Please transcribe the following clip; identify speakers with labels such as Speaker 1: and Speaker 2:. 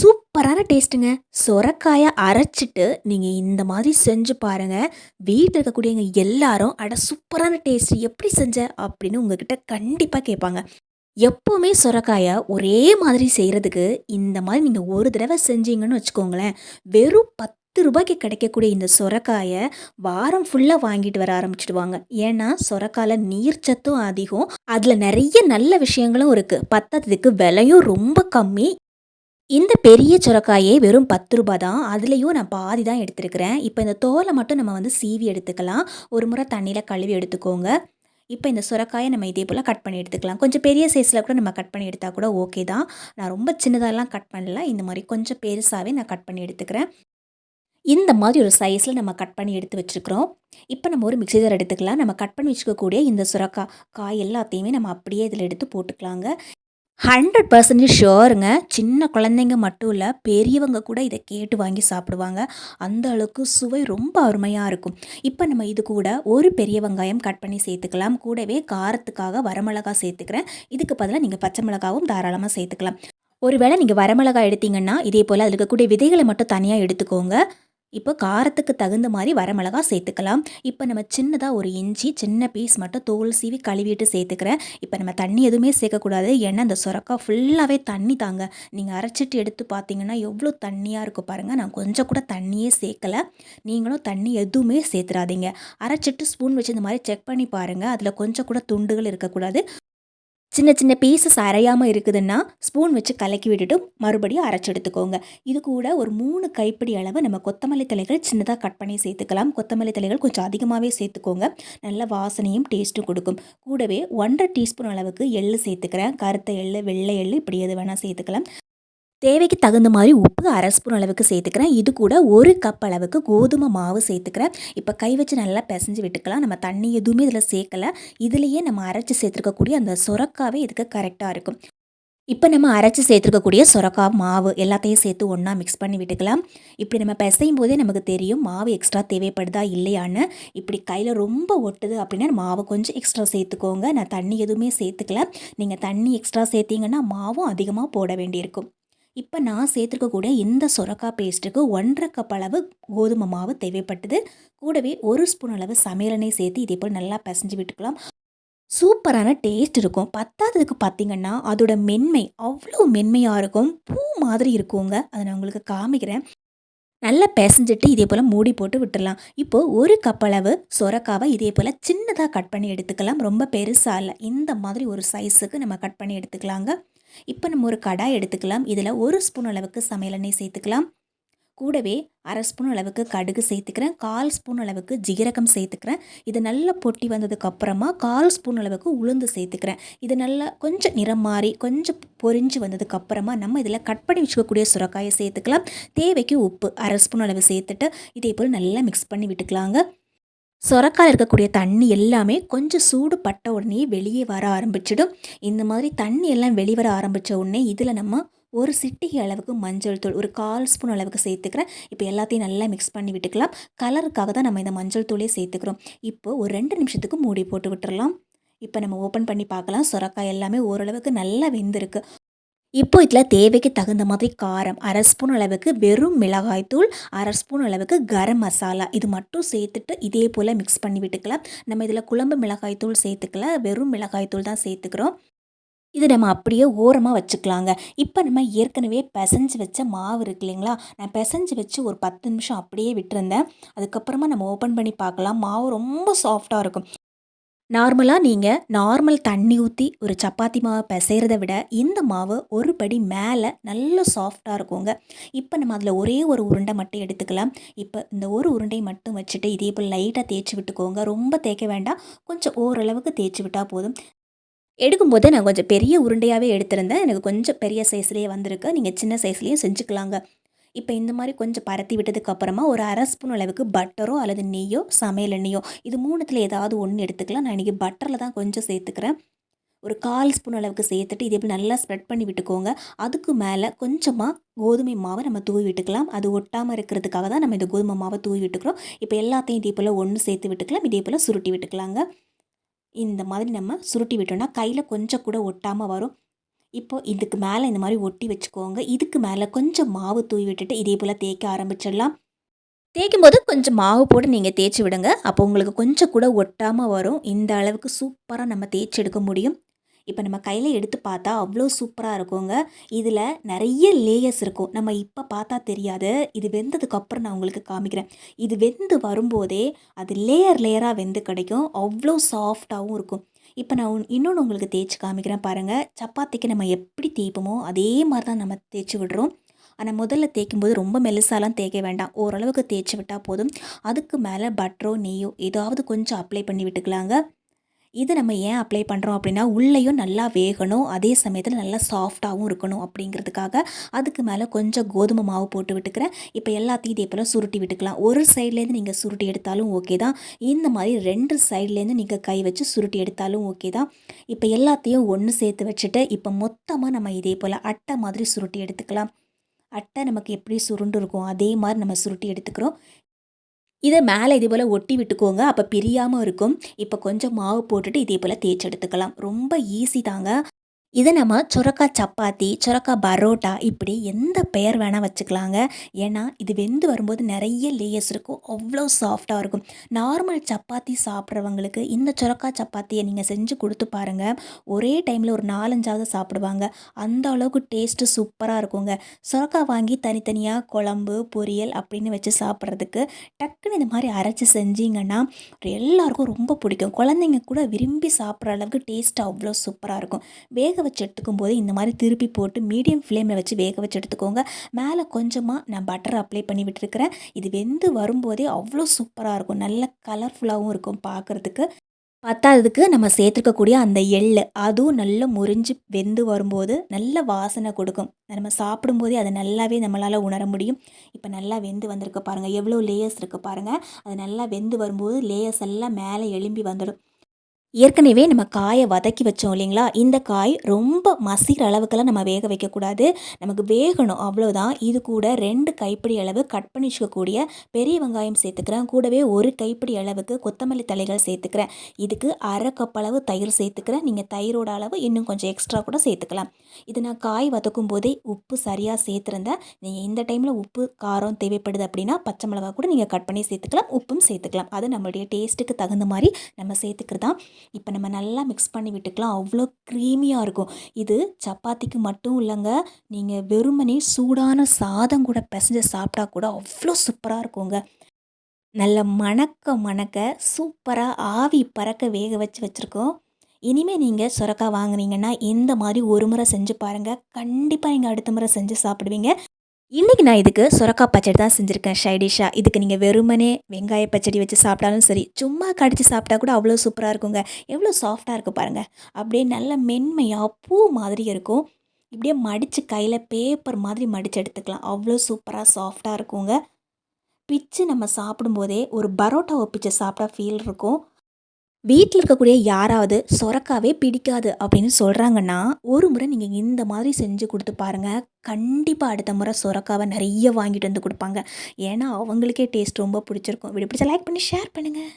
Speaker 1: சூப்பரான டேஸ்ட்டுங்க. சொரக்காயை அரைச்சிட்டு, நீங்கள் இந்த மாதிரி செஞ்சு பாருங்கள் வீட்டில் இருக்கக்கூடியவங்க எல்லாரும், "அட சூப்பரான டேஸ்ட் எப்படி செஞ்ச?" அப்படின்னு உங்ககிட்ட கண்டிப்பாக கேட்பாங்க. எப்போவுமே சொரக்காயை ஒரே மாதிரி செய்கிறதுக்கு இந்த மாதிரி நீங்கள் ஒரு தடவை செஞ்சீங்கன்னு வச்சுக்கோங்களேன், வெறும் பத்து ரூபாய்க்கு கிடைக்கக்கூடிய இந்த சுரக்காயை வாரம் ஃபுல்லாக வாங்கிட்டு வர ஆரம்பிச்சிடுவாங்க ஏன்னா, சொரக்காயில் நீர்ச்சத்தும் அதிகம். அதில் நிறைய நல்ல விஷயங்களும் இருக்குது பத்தத்துக்கு விலையும் ரொம்ப கம்மி. இந்த பெரிய சுரக்காயே வெறும் பத்து ரூபா தான். அதுலேயும் நான் பாதி தான் எடுத்துருக்கிறேன் இப்போ இந்த தோலை மட்டும் நம்ம வந்து சீவி எடுத்துக்கலாம். ஒரு முறை தண்ணியில் கழுவி எடுத்துக்கோங்க. இப்போ இந்த சுரக்காயை நம்ம இதே போல் கட் பண்ணி எடுத்துக்கலாம். கொஞ்சம் பெரிய சைஸில் கூட நம்ம கட் பண்ணி எடுத்தால் கூட ஓகே தான். நான் ரொம்ப சின்னதாலாம் கட் பண்ணல. இந்த மாதிரி கொஞ்சம் பெருசாகவே நான் கட் பண்ணி எடுத்துக்கிறேன். இந்த மாதிரி ஒரு சைஸில் நம்ம கட் பண்ணி எடுத்து வச்சுருக்கிறோம். இப்போ நம்ம ஒரு மிக்சி ஜார் எடுத்துக்கலாம். நம்ம கட் பண்ணி வச்சுக்கக்கூடிய இந்த சுரக்கா காய் எல்லாத்தையுமே நம்ம அப்படியே இதில் எடுத்து போட்டுக்கலாங்க. 100% ஷுவருங்க. சின்ன குழந்தைங்க மட்டும் இல்லை பெரியவங்க கூட இதை கேட்டு வாங்கி சாப்பிடுவாங்க. அந்த அளவுக்கு சுவை ரொம்ப அருமையாக இருக்கும். இப்போ நம்ம இது கூட ஒரு பெரிய வெங்காயம் கட் பண்ணி சேர்த்துக்கலாம். கூடவே காரத்துக்காக வரமிளகா சேர்த்துக்கிறேன். இதுக்கு பதிலாக நீங்கள் பச்சை மிளகாவும் தாராளமாக சேர்த்துக்கலாம். ஒருவேளை நீங்கள் வரமிளகாய் எடுத்தீங்கன்னா, இதே போல் அதில் இருக்கக்கூடிய விதைகளை மட்டும் தனியாக எடுத்துக்கோங்க. இப்போ காரத்துக்கு தகுந்த மாதிரி வரமிளகா சேர்த்துக்கலாம். இப்போ நம்ம சின்னதாக ஒரு இஞ்சி சின்ன பீஸ் மட்டும் தோல் சீவி கழுவிட்டு சேர்த்துக்கிறேன். இப்போ நம்ம தண்ணி எதுவுமே சேர்க்கக்கூடாது. ஏன்னா அந்த சுரக்கா ஃபுல்லாகவே தண்ணி தாங்க. நீங்கள் அரைச்சிட்டு எடுத்து பார்த்தீங்கன்னா, எவ்வளோ தண்ணியாக இருக்கும் பாருங்கள் நான் கொஞ்சம் கூட தண்ணியே சேர்க்கல. நீங்களும் தண்ணி எதுவுமே சேர்த்துறாதீங்க. அரைச்சிட்டு ஸ்பூன் வச்சு இந்த மாதிரி செக் பண்ணி பாருங்கள் அதில் கொஞ்சம் கூட துண்டுகள் இருக்கக்கூடாது. சின்ன சின்ன பீசஸ் அரையாமல் இருக்குதுன்னா ஸ்பூன் வச்சு கலக்கி விட்டுட்டு மறுபடியும் அரைச்சி எடுத்துக்கோங்க. இது கூட ஒரு மூணு கைப்பிடி அளவு நம்ம கொத்தமல்லி தலைகள் சின்னதாக கட் பண்ணி சேர்த்துக்கலாம். கொத்தமல்லி தலைகள் கொஞ்சம் அதிகமாகவே சேர்த்துக்கோங்க. நல்ல வாசனையும் டேஸ்ட்டும் கொடுக்கும். கூடவே ஒன்றரை டீஸ்பூன் அளவுக்கு எள்ளு சேர்த்துக்கிறேன். கருத்த எள்ளு வெள்ளை எள்ளு இப்படி எது வேணால் சேர்த்துக்கலாம். தேவைக்கு தகுந்த மாதிரி உப்பு அரை ஸ்பூன் அளவுக்கு சேர்த்துக்கிறேன். இது கூட ஒரு கப் அளவுக்கு கோதுமை மாவு சேர்த்துக்கிறேன். இப்போ கை வச்சு நல்லா பிசைஞ்சு விட்டுக்கலாம். நம்ம தண்ணி எதுவுமே இதில் சேர்க்கலை. இதுலேயே நம்ம அரைச்சி சேர்த்துருக்கக்கூடிய அந்த சுரக்காவே இதுக்கு கரெக்டாக இருக்கும். இப்போ நம்ம அரைச்சி சேர்த்துருக்கக்கூடிய சுரக்கா மாவு எல்லாத்தையும் சேர்த்து ஒன்றா மிக்ஸ் பண்ணி விட்டுக்கலாம். இப்படி நம்ம பிசையும் போதே நமக்கு தெரியும் மாவு எக்ஸ்ட்ரா தேவைப்படுதா இல்லையான்னு. இப்படி கையில் ரொம்ப ஒட்டுது அப்படின்னா மாவு கொஞ்சம் எக்ஸ்ட்ரா சேர்த்துக்கோங்க. நான் தண்ணி எதுவுமே சேர்த்துக்கல. நீங்கள் தண்ணி எக்ஸ்ட்ரா சேர்த்திங்கன்னா மாவும் அதிகமாக போட வேண்டியிருக்கும். இப்போ நான் சேர்த்துருக்கக்கூடிய இந்த சுரக்காய் பேஸ்ட்டுக்கு ஒன்றரை கப் அளவு கோதுமை மாவு தேவைப்பட்டது. கூடவே ஒரு ஸ்பூன் அளவு சமையலெண்ணெய் சேர்த்து இதே போல் நல்லா பிசைஞ்சு விட்டுக்கலாம். சூப்பரான டேஸ்ட் இருக்கும். பத்தாததுக்கு பார்த்தீங்கன்னா அதோட மென்மை அவ்வளோ மென்மையாக இருக்கும். பூ மாதிரி இருக்குங்க. அதை நான் உங்களுக்கு காமிக்கிறேன். நல்லா பிசைஞ்சிட்டு இதே போல் மூடி போட்டு விட்டுடலாம். இப்போது ஒரு கப் அளவு சொரக்காவை இதே போல் சின்னதாக கட் பண்ணி எடுத்துக்கலாம். ரொம்ப பெருசாக இல்லை. இந்த மாதிரி ஒரு சைஸுக்கு நம்ம கட் பண்ணி எடுத்துக்கலாங்க. இப்போ நம்ம ஒரு கடாய் எடுத்துக்கலாம். இதில் ஒரு ஸ்பூன் அளவுக்கு சமையல் எண்ணெய் சேர்த்துக்கலாம். கூடவே அரை ஸ்பூன் அளவுக்கு கடுகு சேர்த்துக்கிறேன். கால் ஸ்பூன் அளவுக்கு ஜீரகம் சேர்த்துக்கிறேன். இது நல்லா பொட்டி வந்ததுக்கப்புறமா கால் ஸ்பூன் அளவுக்கு உளுந்து சேர்த்துக்கிறேன். இது நல்லா கொஞ்சம் நிறம் மாறி கொஞ்சம் பொரிஞ்சு வந்ததுக்கப்புறமா நம்ம இதில் கட் பண்ணி வச்சுக்கக்கூடிய சுரக்காயை சேர்த்துக்கலாம். தேவைக்கு உப்பு அரை ஸ்பூன் அளவு சேர்த்துட்டு இதே போல் நல்லா மிக்ஸ் பண்ணி விட்டுக்கலாங்க. சொரக்காயில் இருக்கக்கூடிய தண்ணி எல்லாமே கொஞ்சம் சூடு பட்ட உடனே வெளியே வர ஆரம்பிச்சிடும். இந்த மாதிரி தண்ணி எல்லாம் வெளிவர ஆரம்பித்த உடனே இதில் நம்ம ஒரு சிட்டிகை அளவுக்கு மஞ்சள் தூள் ஒரு கால் ஸ்பூன் அளவுக்கு சேர்த்துக்கிறேன். இப்போ எல்லாத்தையும் நல்லா மிக்ஸ் பண்ணி விட்டுக்கலாம். கலருக்காக தான் நம்ம இந்த மஞ்சள் தூளே சேர்த்துக்கிறோம். இப்போ ஒரு ரெண்டு நிமிஷத்துக்கு மூடி போட்டு விட்டுறலாம். இப்போ நம்ம ஓப்பன் பண்ணி பார்க்கலாம். சுரக்காய் எல்லாமே ஓரளவுக்கு நல்லா வெந்திருக்கு. இப்போ இதில் தேவைக்கு தகுந்த மாதிரி காரம் அரை ஸ்பூன் அளவுக்கு வெறும் மிளகாய்த்தூள் அரை ஸ்பூன் அளவுக்கு கரம் மசாலா. இது மட்டும் சேர்த்துட்டு இதே போல் மிக்ஸ் பண்ணி விட்டுக்கலாம். நம்ம இதில் குழம்பு மிளகாய்த்தூள் சேர்த்துக்கல வெறும் மிளகாய்த்தூள் தான் சேர்த்துக்கிறோம். இது நம்ம அப்படியே ஓரமாக வச்சுக்கலாங்க. இப்போ நம்ம ஏற்கனவே பிசைஞ்சு வச்ச மாவு இருக்கு இல்லைங்களா? நான் பிசைஞ்சு வச்சு ஒரு பத்து நிமிஷம் அப்படியே விட்டுருந்தேன். அதுக்கப்புறமா நம்ம ஓப்பன் பண்ணி பார்க்கலாம். மாவு ரொம்ப சாஃப்டாக இருக்கும். நார்மலாக நீங்கள் நார்மல் தண்ணி ஊற்றி ஒரு சப்பாத்தி மாவை பிசைகிறத விட இந்த மாவு ஒரு படி மேலே நல்ல சாஃப்டாக இருக்குங்க. இப்போ நம்ம அதில் ஒரே ஒரு உருண்டை மட்டும் எடுத்துக்கலாம். இப்போ இந்த ஒரு உருண்டை மட்டும் வச்சுட்டு இதே போல் லைட்டாக தேய்ச்சி விட்டுக்கோங்க. ரொம்ப தேய்க்க வேண்டாம். கொஞ்சம் ஓரளவுக்கு தேய்ச்சி விட்டால் போதும். எடுக்கும்போது நான் கொஞ்சம் பெரிய உருண்டையாகவே எடுத்திருந்தேன். எனக்கு கொஞ்சம் பெரிய சைஸ்லேயே வந்திருக்கு. நீங்கள் சின்ன சைஸ்லேயும் செஞ்சுக்கலாங்க. இப்போ இந்த மாதிரி கொஞ்சம் பரத்தி விட்டதுக்கப்புறமா ஒரு அரை ஸ்பூன் அளவுக்கு பட்டரோ அல்லது நெய்யோ சமையல் எண்ணெயோ இது மூணுத்தில் ஏதாவது ஒன்று எடுத்துக்கலாம். நான் இன்றைக்கி பட்டரில் தான் கொஞ்சம் சேர்த்துக்கிறேன். ஒரு கால் ஸ்பூன் அளவுக்கு சேர்த்துட்டு இதே எப்படி நல்லா ஸ்ப்ரெட் பண்ணி விட்டுக்கோங்க. அதுக்கு மேலே கொஞ்சமாக கோதுமை மாவை நம்ம தூவி விட்டுக்கலாம். அது ஒட்டாமல் இருக்கிறதுக்காக தான் நம்ம இந்த கோதுமை மாவை தூவி விட்டுக்கிறோம். இப்போ எல்லாத்தையும் இதே போல் ஒன்று சேர்த்து விட்டுக்கலாம். இதே போல் சுருட்டி விட்டுக்கலாங்க. இந்த மாதிரி நம்ம சுருட்டி விட்டோம்னா கையில் கொஞ்சம் கூட ஒட்டாமல் வரும். இப்போ இதுக்கு மேலே இந்த மாதிரி ஒட்டி வச்சுக்கோங்க. இதுக்கு மேலே கொஞ்சம் மாவு தூவி விட்டுட்டு இதே போல் தேய்க்க ஆரம்பிச்சிடலாம். தேய்க்கும் போது கொஞ்சம் மாவு போட்டு நீங்கள் தேய்ச்சி விடுங்க. அப்போ உங்களுக்கு கொஞ்சம் கூட ஒட்டாமல் வரும். இந்த அளவுக்கு சூப்பராக நம்ம தேய்ச்சி எடுக்க முடியும். இப்போ நம்ம கையில் எடுத்து பார்த்தா அவ்வளோ சூப்பராக இருக்குங்க. இதில் நிறைய லேயர்ஸ் இருக்கும். நம்ம இப்போ பார்த்தா தெரியாது. இது வெந்ததுக்கப்புறம் நான் உங்களுக்கு காமிக்கிறேன். இது வெந்து வரும்போதே அது லேயர் லேயராக வெந்து கிடைக்கும். அவ்வளோ சாஃப்டாகவும் இருக்கும். இப்போ நான் இன்னொன்று உங்களுக்கு தேய்ச்சி காமிக்கிறேன் பாருங்கள் சப்பாத்திக்கு நம்ம எப்படி தேய்ப்போமோ அதே மாதிரி தான் நம்ம தேய்ச்சி விடுறோம். ஆனால் முதல்ல தேய்க்கும் போது ரொம்ப மெலிசாலாம் தேய்க்க வேண்டாம். ஓரளவுக்கு தேய்ச்சி விட்டால் போதும். அதுக்கு மேலே பட்டரோ நெய்யோ ஏதாவது கொஞ்சம் அப்ளை பண்ணி விட்டுக்கலாங்க. இது நம்ம ஏன் அப்ளை பண்ணுறோம் அப்படின்னா உள்ளேயும் நல்லா வேகணும் அதே சமயத்தில் நல்லா சாஃப்டாகவும் இருக்கணும் அப்படிங்கிறதுக்காக அதுக்கு மேலே கொஞ்சம் கோதுமை மாவு போட்டு விட்டுக்கிறேன். இப்போ எல்லாத்தையும் இதே போல் சுருட்டி விட்டுக்கலாம். ஒரு சைட்லேருந்து நீங்கள் சுருட்டி எடுத்தாலும் ஓகே தான். இந்த மாதிரி ரெண்டு சைட்லேருந்து நீங்கள் கை வச்சு சுருட்டி எடுத்தாலும் ஓகே தான். இப்போ எல்லாத்தையும் ஒன்று சேர்த்து வச்சுட்டு இப்போ மொத்தமாக நம்ம இதே போல் அட்டை மாதிரி சுருட்டி எடுத்துக்கலாம். அட்டை நமக்கு எப்படி சுருண்டு இருக்கும் அதே மாதிரி நம்ம சுருட்டி எடுத்துக்கிறோம். இதை மேலே இதே போல் ஒட்டி விட்டுக்கோங்க. அப்போ பிரியாமல் இருக்கும். இப்போ கொஞ்சம் மாவு போட்டுட்டு இதே போல் தேய்ச்சி எடுத்துக்கலாம். ரொம்ப ஈஸி தாங்க. இதை நம்ம சுரக்கா சப்பாத்தி சுரக்கா பரோட்டா இப்படி எந்த பெயர் வேணால் வச்சுக்கலாங்க. ஏன்னா இது வெந்து வரும்போது நிறைய லேயர்ஸ் இருக்கும். அவ்வளோ சாஃப்டாக இருக்கும். நார்மல் சப்பாத்தி சாப்பிட்றவங்களுக்கு இந்த சுரக்கா சப்பாத்தியை நீங்கள் செஞ்சு கொடுத்து பாருங்கள் ஒரே டைமில் ஒரு நாலஞ்சாவது சாப்பிடுவாங்க. அந்த அளவுக்கு டேஸ்ட்டு சூப்பராக இருக்குங்க. சுரக்கா வாங்கி தனித்தனியாக குழம்பு பொரியல் அப்படின்னு வச்சு சாப்பிட்றதுக்கு டக்குன்னு இந்த மாதிரி அரைச்சி செஞ்சிங்கன்னா எல்லாருக்கும் ரொம்ப பிடிக்கும். குழந்தைங்க கூட விரும்பி சாப்பிட்ற அளவுக்கு டேஸ்ட்டு அவ்வளோ சூப்பராக இருக்கும். வேக வச்சு எடுத்துக்கும் போது இந்த மாதிரி திருப்பி போட்டு மீடியம் ஃப்ளேமில் வச்சு வேக வச்சு எடுத்துக்கோங்க. மேலே கொஞ்சமாக நான் பட்டர் அப்ளை பண்ணி விட்டுருக்கிறேன். இது வெந்து வரும்போதே அவ்வளோ சூப்பராக இருக்கும். நல்ல கலர்ஃபுல்லாகவும் இருக்கும் பார்க்குறதுக்கு பத்தாததுக்கு நம்ம சேர்த்துருக்கக்கூடிய அந்த எள் அதுவும் நல்லா முறிஞ்சு வெந்து வரும்போது நல்ல வாசனை கொடுக்கும். நம்ம சாப்பிடும்போதே அதை நல்லாவே நம்மளால் உணர முடியும். இப்போ நல்லா வெந்து வந்திருக்கு பாருங்கள் எவ்வளோ லேயர்ஸ் இருக்குது பாருங்கள் அது நல்லா வெந்து வரும்போது லேயர்ஸ் எல்லாம் மேலே எழும்பி வந்துடும். ஏற்கனவே நம்ம காயை வதக்கி வச்சோம் இல்லைங்களா? இந்த காய் ரொம்ப மசிகிற அளவுக்கெல்லாம் நம்ம வேக வைக்கக்கூடாது. நமக்கு வேகணும் அவ்வளோதான் இது கூட ரெண்டு கைப்பிடி அளவு கட் பண்ணி வச்சுக்கக்கூடிய பெரிய வெங்காயம் சேர்த்துக்கிறேன். கூடவே ஒரு கைப்பிடி அளவுக்கு கொத்தமல்லி தலைகள் சேர்த்துக்கிறேன். இதுக்கு அரை கப் அளவு தயிர் சேர்த்துக்கிறேன். நீங்கள் தயிரோட அளவு இன்னும் கொஞ்சம் எக்ஸ்ட்ரா கூட சேர்த்துக்கலாம். இது நான் காய் வதக்கும் போதே உப்பு சரியாக சேர்த்துருந்தேன். நீங்கள் இந்த டைமில் உப்பு காரம் தேவைப்படுது அப்படின்னா பச்சை மிளகா கூட நீங்கள் கட் பண்ணி சேர்த்துக்கலாம். உப்பும் சேர்த்துக்கலாம். அது நம்மளுடைய டேஸ்ட்டுக்கு தகுந்த மாதிரி நம்ம சேர்த்துக்கிறதான் இப்போ நம்ம நல்லா மிக்ஸ் பண்ணி விட்டுக்கலாம். அவ்வளோ க்ரீமியாக இருக்கும். இது சப்பாத்திக்கு மட்டும் இல்லைங்க. நீங்கள் வெறுமனே சூடான சாதம் கூட பிசைஞ்சு சாப்பிட்டா கூட அவ்வளோ சூப்பராக இருக்குங்க. நல்ல மணக்க மணக்க சூப்பராக ஆவி பறக்க வேக வச்சு வச்சுருக்கோம். இனிமேல் நீங்கள் சுரக்கா வாங்குனீங்கன்னா இந்த மாதிரி ஒரு முறை செஞ்சு பாருங்கள் கண்டிப்பாக நீங்கள் அடுத்த முறை செஞ்சு சாப்பிடுவீங்க. இன்றைக்கி நான் இதுக்கு சுரக்கா பச்சடி தான் செஞ்சுருக்கேன் ஷைடிஷாக இதுக்கு நீங்கள் வெறுமனே வெங்காய பச்சடி வச்சு சாப்பிட்டாலும் சரி சும்மா கடித்து சாப்பிட்டா கூட அவ்வளோ சூப்பராக இருக்குங்க. எவ்வளோ சாஃப்டாக இருக்குது பாருங்கள் அப்படியே நல்ல மென்மையாக பூ மாதிரி இருக்கும். இப்படியே மடித்து கையில் பேப்பர் மாதிரி மடித்து எடுத்துக்கலாம். அவ்வளோ சூப்பராக சாஃப்டாக இருக்குங்க. பிச்சு நம்ம சாப்பிடும்போதே ஒரு பரோட்டாவை பிச்சு சாப்பிட்டா ஃபீல் இருக்கும். வீட்டில் இருக்கக்கூடிய யாராவது சொரக்காவே பிடிக்காது அப்படின்னு சொல்கிறாங்கன்னா ஒரு முறை நீங்கள் இந்த மாதிரி செஞ்சு கொடுத்து பாருங்கள் கண்டிப்பாக அடுத்த முறை சொரக்காவை நிறைய வாங்கிட்டு வந்து கொடுப்பாங்க. ஏன்னா அவங்களுக்கே டேஸ்ட் ரொம்ப பிடிச்சிருக்கும். இப்படி பிடிச்சா லைக் பண்ணி ஷேர் பண்ணுங்கள்